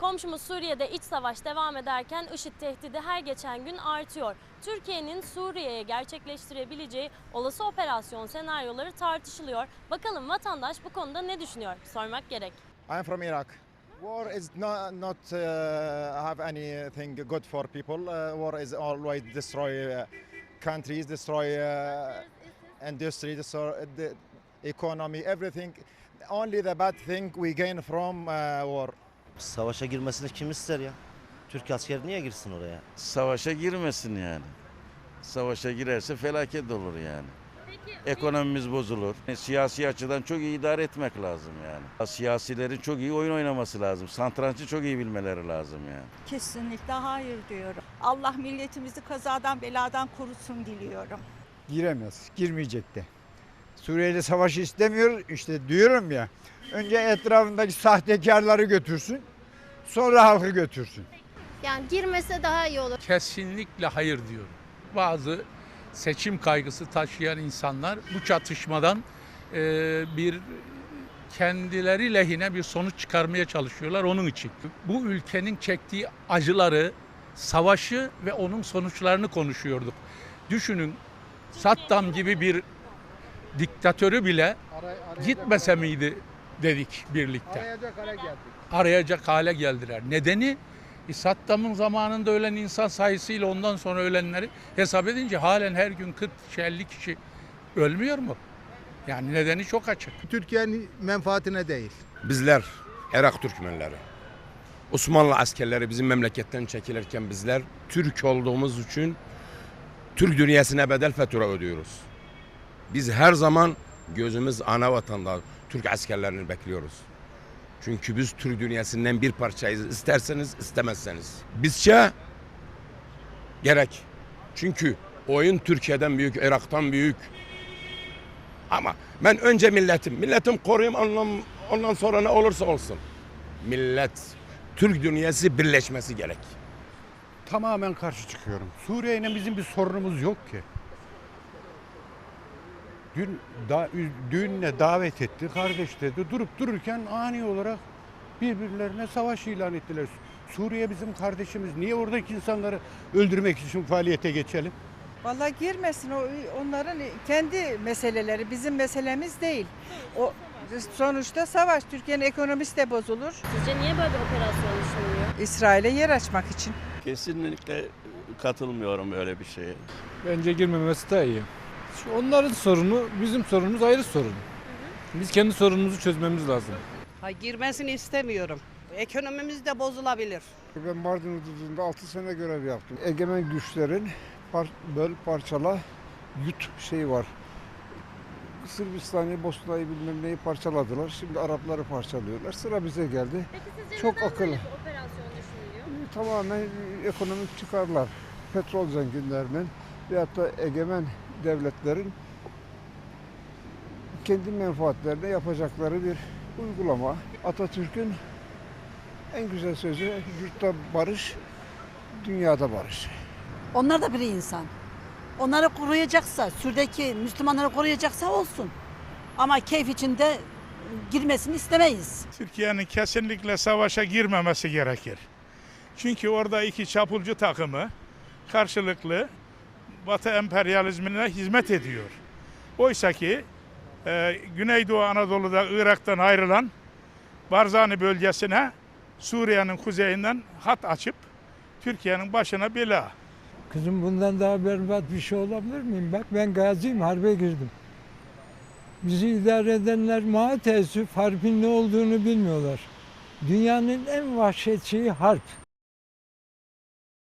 Komşumuz Suriye'de iç savaş devam ederken IŞİD tehdidi her geçen gün artıyor. Türkiye'nin Suriye'ye gerçekleştirebileceği olası operasyon senaryoları tartışılıyor. Bakalım vatandaş bu konuda ne düşünüyor? Sormak gerek. I'm from Iraq. War is not, not uh, have anything good for people. Uh, war is always destroy uh, countries, destroy uh, industry, destroy the economy, everything. Only the bad thing we gain from uh, war. Savaşa girmesini kim ister ya? Türk askeri niye girsin oraya? savaşa girmesin yani. Savaşa girerse felaket olur yani. Ekonomimiz bozulur. E, Siyasi açıdan çok iyi idare etmek lazım yani. Siyasilerin çok iyi oyun oynaması lazım. Satrançı çok iyi bilmeleri lazım yani. Kesinlikle hayır diyorum. Allah milletimizi kazadan beladan korusun diliyorum. giremez, girmeyecek de. Suriye'yle savaşı istemiyor, işte diyorum ya. Önce etrafındaki sahtekarları götürsün, sonra halkı götürsün. Yani girmese daha iyi olur. Kesinlikle hayır diyorum. Bazı seçim kaygısı taşıyan insanlar bu çatışmadan e, bir kendileri lehine bir sonuç çıkarmaya çalışıyorlar onun için. Bu ülkenin çektiği acıları, savaşı ve onun sonuçlarını konuşuyorduk. Düşünün Saddam gibi bir diktatörü bile gitmese miydi dedik birlikte. Arayacak hale geldiler. Nedeni e, Saddam'ın zamanında ölen insan sayısıyla ondan sonra ölenleri hesap edince halen her gün 40-50 kişi ölmüyor mu? Yani nedeni çok açık. Türkiye'nin menfaatine değil. Bizler Irak Türkmenleri, Osmanlı askerleri bizim memleketten çekilirken bizler Türk olduğumuz için Türk dünyasına bedel fatura ödüyoruz. Biz her zaman gözümüz ana vatanda Türk askerlerini bekliyoruz. Çünkü biz Türk dünyasından bir parçayız. İsterseniz istemezseniz. Bizce gerek. Çünkü oyun Türkiye'den büyük, Irak'tan büyük. Ama ben önce milletim. Milletim koruyayım ondan, ondan sonra ne olursa olsun. Millet, Türk dünyası birleşmesi gerek. Tamamen karşı çıkıyorum. Suriye'yle bizim bir sorunumuz yok ki. Dün da, düğününe davet etti, kardeş dedi. Durup dururken ani olarak birbirlerine savaş ilan ettiler. Suriye bizim kardeşimiz. Niye oradaki insanları öldürmek için faaliyete geçelim? Vallahi girmesin o onların kendi meseleleri bizim meselemiz değil. O sonuçta savaş Türkiye'nin ekonomisi de bozulur. Sizce niye böyle bir operasyon düşünülüyor? İsrail'e yer açmak için. Kesinlikle katılmıyorum öyle bir şeye. Bence girmemesi daha iyi. Onların sorunu, bizim sorunumuz ayrı sorun. Biz kendi sorunumuzu çözmemiz lazım. Ha, girmesini istemiyorum. Ekonomimiz de bozulabilir. Ben Mardin hududunda 6 sene görev yaptım. Egemen güçlerin par, böl parçala yut şeyi var. Sırbistan'ı, Bosna'yı bilmem neyi parçaladılar. Şimdi Arapları parçalıyorlar. Sıra bize geldi. Peki sizce Çok neden akıllı. böyle bir operasyon düşünülüyor? Tamamen ekonomik çıkarlar. Petrol zenginlerinin veyahut da egemen devletlerin kendi menfaatlerine yapacakları bir uygulama. Atatürk'ün en güzel sözü yurtta barış, dünyada barış. Onlar da bir insan. Onları koruyacaksa, Suriye'deki Müslümanları koruyacaksa olsun. Ama keyif içinde girmesini istemeyiz. Türkiye'nin kesinlikle savaşa girmemesi gerekir. Çünkü orada iki çapulcu takımı karşılıklı Batı emperyalizmine hizmet ediyor. Oysa ki e, Güneydoğu Anadolu'da Irak'tan ayrılan Barzani bölgesine Suriye'nin kuzeyinden hat açıp Türkiye'nin başına bela. Kızım bundan daha berbat bir şey olabilir miyim? Bak ben gaziyim, harbe girdim. Bizi idare edenler ma teessüf harbin ne olduğunu bilmiyorlar. Dünyanın en vahşet şeyi harp.